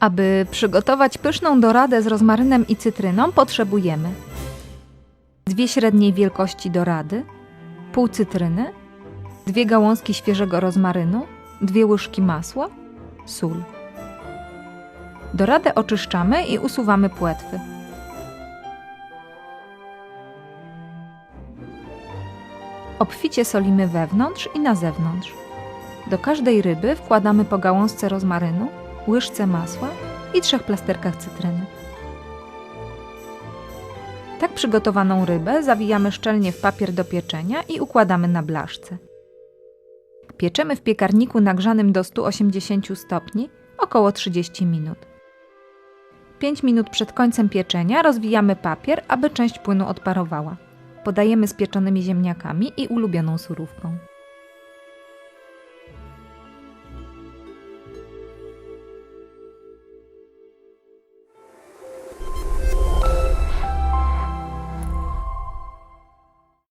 Aby przygotować pyszną doradę z rozmarynem i cytryną, potrzebujemy dwie średniej wielkości dorady, pół cytryny, dwie gałązki świeżego rozmarynu, dwie łyżki masła, sól. Doradę oczyszczamy i usuwamy płetwy. Obficie solimy wewnątrz i na zewnątrz. Do każdej ryby wkładamy po gałązce rozmarynu, łyżce masła i trzech plasterkach cytryny. Tak przygotowaną rybę zawijamy szczelnie w papier do pieczenia i układamy na blaszce. Pieczemy w piekarniku nagrzanym do 180 stopni około 30 minut. 5 minut przed końcem pieczenia rozwijamy papier, aby część płynu odparowała. Podajemy z pieczonymi ziemniakami i ulubioną surówką.